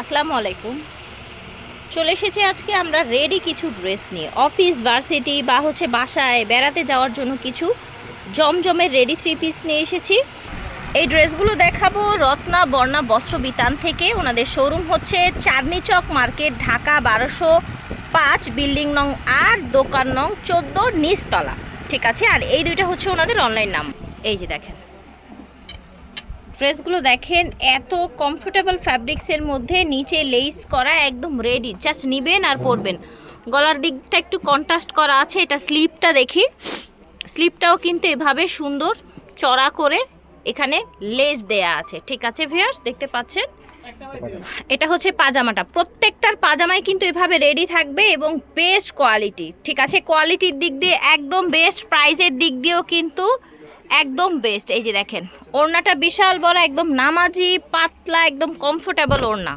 আসসালামু আলাইকুম। চলে এসেছি আজকে আমরা রেডি কিছু ড্রেস নিয়ে। অফিস ভার্সিটি বা হচ্ছে বাসায় বেড়াতে যাওয়ার জন্য কিছু জমজমের রেডি থ্রি পিস নিয়ে এসেছি। এই ড্রেসগুলো দেখাবো রত্না, বর্ণা বস্ত্র বিতান থেকে। ওনাদের শোরুম হচ্ছে চাঁদনি চক মার্কেট, ঢাকা বারোশো পাঁচ, বিল্ডিং নং আট, দোকান নং চোদ্দ, নিচতলা। ঠিক আছে? আর এই দুইটা হচ্ছে ওনাদের অনলাইন নাম এই যে দেখেন। ড্রেসগুলো দেখেন, এত কমফোর্টেবল ফ্যাব্রিক্সের মধ্যে নিচে লেস করা একদম রেডি জাস্ট নিবেন আর পরবেন। গলার দিকটা একটু কন্ট্রাস্ট করা আছে, এটা স্লিপটা দেখি। স্লিপটাও কিন্তু এভাবে সুন্দর চড়া করে এখানে লেস দেয়া আছে। ঠিক আছে ভিয়ার্স দেখতে পাচ্ছেন? এটা হচ্ছে পাজামাটা। প্রত্যেকটার পাজামাই কিন্তু এভাবে রেডি থাকবে এবং বেস্ট কোয়ালিটি ঠিক আছে? কোয়ালিটির দিক দিয়ে, একদম বেস্ট প্রাইজের দিক দিয়েও কিন্তু একদম বেস্ট এই যে দেখেন। ওড়নাটা বিশাল বড়, একদম নামাজি, পাতলা, একদম কমফোর্টেবল ওড়না।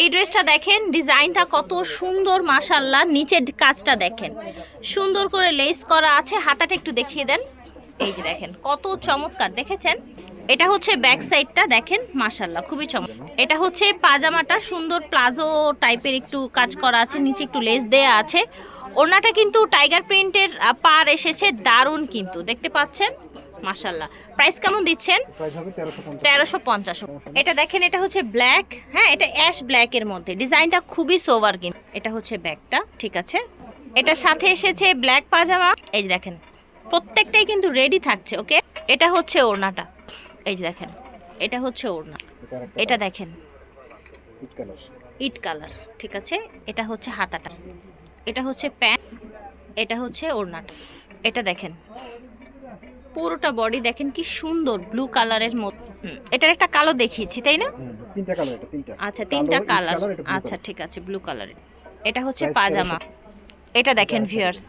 এই ড্রেসটা দেখেন, ডিজাইনটা কত সুন্দর মাশাল্লাহ নিচের কাজটা দেখেন। সুন্দর করে লেস করা আছে। হাতাটা একটু দেখিয়ে দেন। এই যে দেখেন, কত চমৎকার, দেখেছেন? এটা হচ্ছে ব্যাক সাইডটা দেখেন মাশাল্লাহ খুবই চমৎকার এটা হচ্ছে পাজামাটা, সুন্দর প্লাজো টাইপের একটু কাজ করা আছে, নিচে একটু লেস দেয়া আছে। ওড়নাটা কিন্তু টাইগার প্রিন্টের পার এসেছে, দারুণ কিন্তু, দেখতে পাচ্ছেন? মাশাল্লাহ প্রাইস কেমন দিচ্ছেন? তেরোশো পঞ্চাশ। এটা দেখেন এটা হচ্ছে ব্ল্যাক হ্যাঁ এটা অ্যাশ ব্ল্যাকের মধ্যে। ডিজাইনটা খুবই সোভার কিন্তু। এটা হচ্ছে ব্যাগটা ঠিক আছে? এটার সাথে এসেছে ব্ল্যাক পাজামা। এই যে দেখেন প্রত্যেকটাই কিন্তু রেডি থাকছে ওকে এটা হচ্ছে ওড়নাটা। এই যে দেখেন এটা হচ্ছে ওড়না। এটা দেখেন। ইট কালার ঠিক আছে? এটা হচ্ছে হাতাটা। এটা হচ্ছে প্যান্ট এটা হচ্ছে ওড়নাটা। এটা দেখেন পুরোটা বডি দেখেন কি সুন্দর ব্লু কালারের মতো। হুম, এটার একটা কালো দেখিয়েছি তাই না? তিনটা কালার এটা তিনটা। আচ্ছা তিনটা কালার আচ্ছা ঠিক আছে ব্লু কালারের এটা হচ্ছে পাজামা এটা। দেখেন ভিউয়ার্স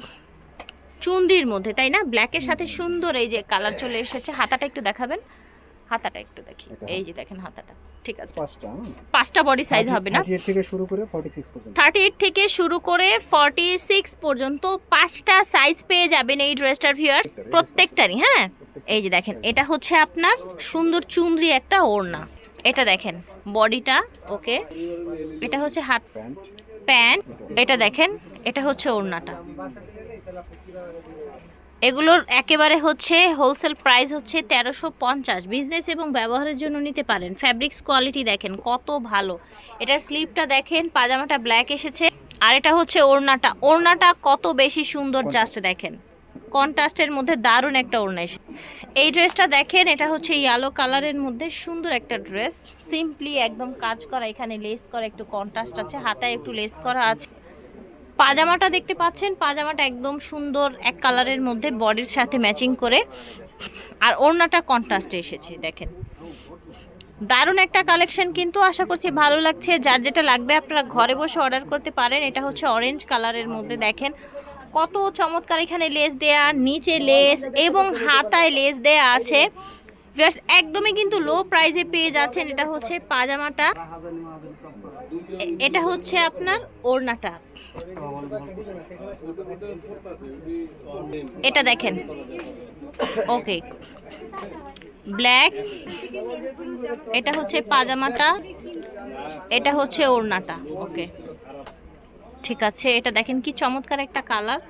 চুন্ডির মধ্যে তাই না? ব্ল্যাকের সাথে সুন্দর এই যে কালার চলে এসেছে। হাতাটা একটু দেখাবেন। হাতাটা একটু দেখি। এই যে দেখেন হাতাটা। ঠিক আছে। পাঁচটা পাঁচটা বডি সাইজ হবে না? থেকে শুরু করে ফর্টি সিক্স পর্যন্ত। থার্টি এইট থেকে শুরু করে ফর্টি সিক্স পর্যন্ত পাঁচটা সাইজ পেয়ে যাবেন এই ড্রেসটার ভিউয়ার প্রত্যেকটারই। হ্যাঁ? এই যে দেখেন এটা হচ্ছে আপনার সুন্দর চুনরি একটা ওড়না। এটা দেখেন বডিটা ওকে। এটা হচ্ছে হাত প্যান্ট। এটা দেখেন এটা হচ্ছে ওড়নাটা। এগুলোর একেবারে হচ্ছে হোলসেল প্রাইস হচ্ছে তেরোশো পঞ্চাশ। বিজনেস এবং ব্যবহারের জন্য নিতে পারেন। ফ্যাব্রিক্স কোয়ালিটি দেখেন কত ভালো। এটার স্লিপটা দেখেন পাজামাটা ব্ল্যাক এসেছে। আর এটা হচ্ছে ওড়নাটা। ওড়নাটা কত বেশি সুন্দর জাস্ট দেখেন। কন্ট্রাস্টের মধ্যে দারুণ একটা ওড়না এসে এই ড্রেসটা দেখেন এটা হচ্ছে ইয়েলো কালারের মধ্যে সুন্দর একটা ড্রেস সিম্পলি একদম কাজ করা এখানে লেস করা একটু কন্ট্রাস্ট আছে। হাতায় একটু লেস করা আছে। পাজামাটা দেখতে পাচ্ছেন? পাজামাটা একদম সুন্দর এক কালারের মধ্যে বডির সাথে ম্যাচিং করে। আর ওড়নাটা কন্ট্রাস্টে এসেছে, দেখেন। দারুণ একটা কালেকশন কিন্তু আশা করছি ভালো লাগছে। যার যেটা লাগবে আপনারা ঘরে বসে অর্ডার করতে পারেন। এটা হচ্ছে অরেঞ্জ কালারের মধ্যে, দেখেন। কত চমৎকার এখানে লেস দেয়া, নিচে লেস এবং হাতায় লেস দেয়া আছে। Viewers, একদমই কিন্তু লো প্রাইসে পেয়ে যাচ্ছেন এটা হচ্ছে পাজামাটা। এটা হচ্ছে আপনার ওড়নাটা। এটা দেখেন। ওকে ব্ল্যাক এটা হচ্ছে পাজামাটা। এটা হচ্ছে ওড়নাটা। ওকে ঠিক আছে এটা দেখেন কি চমৎকার একটা কালার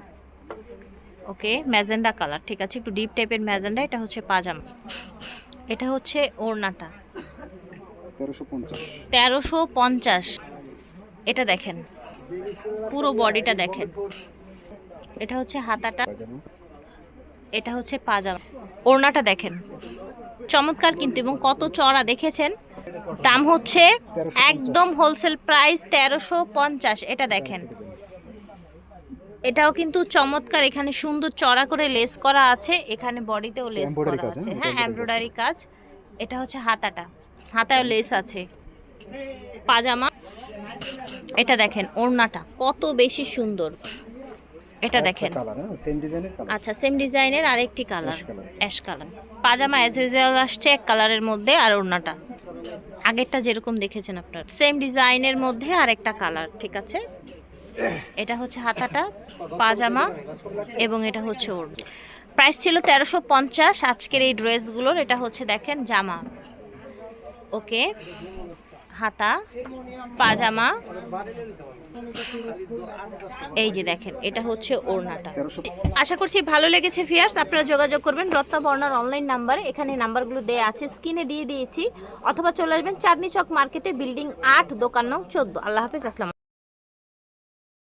ওকে ম্যাজেন্ডা কালার ঠিক আছে? একটু ডিপ টাইপের ম্যাজেন্ডা এটা হচ্ছে পাজামা। এটা হচ্ছে ওড়নাটা। তেরোশো পঞ্চাশ। এটা দেখেন। পুরো বডিটা দেখেন। এটা হচ্ছে হাতাটা। এটা হচ্ছে পাজামা। ওড়নাটা দেখেন। চমৎকার কিন্তু এবং কত চড়া দেখেছেন? দাম হচ্ছে একদম হোলসেল প্রাইস তেরোশো পঞ্চাশ। এটা দেখেন। এটাও কিন্তু চমৎকার এখানে সুন্দর চড়া করে লেস করা আছে এখানে বডিতেও লেস করা আছে হ্যাঁ? হ্যাঁ এমব্রয়ডারি কাজ। এটা হচ্ছে হাতাটা হাতায় লেস আছে। পাজামা এটা দেখেন ওড়নাটা কত বেশি সুন্দর। এটা দেখেন। হ্যাঁ সেম ডিজাইনের কালার আচ্ছা সেম ডিজাইনের আরেকটি colour ash colour pyjama as usual আসছে এক কালারের মধ্যে আর ওড়নাটা। আগেরটা যেরকম দেখেছেন আপনার। সেম ডিজাইনের মধ্যে আরেকটা কালার ঠিক আছে? এটা হচ্ছে হাতাটা, পাজামা এবং এটা হচ্ছে ওর প্রাইস ছিল তেরোশো পঞ্চাশ, আজকের এই ড্রেসগুলোর, এটা হচ্ছে দেখেন জামা। ওকে, হাতা, পাজামা। এই যে দেখেন, এটা হচ্ছে ওড়নাটা। আশা করছি ভালো লেগেছে ফিয়ার্স আপনারা যোগাযোগ করবেন রত্না বর্ণার অনলাইন নাম্বারে, এখানে নাম্বারগুলো দেওয়া আছে, স্ক্রিনে দিয়ে দিয়েছি। অথবা চলে আসবেন চাঁদনি চক মার্কেটে, বিল্ডিং আট, দোকান নং চোদ্দ। আল্লাহ হাফিজ, আসসালাম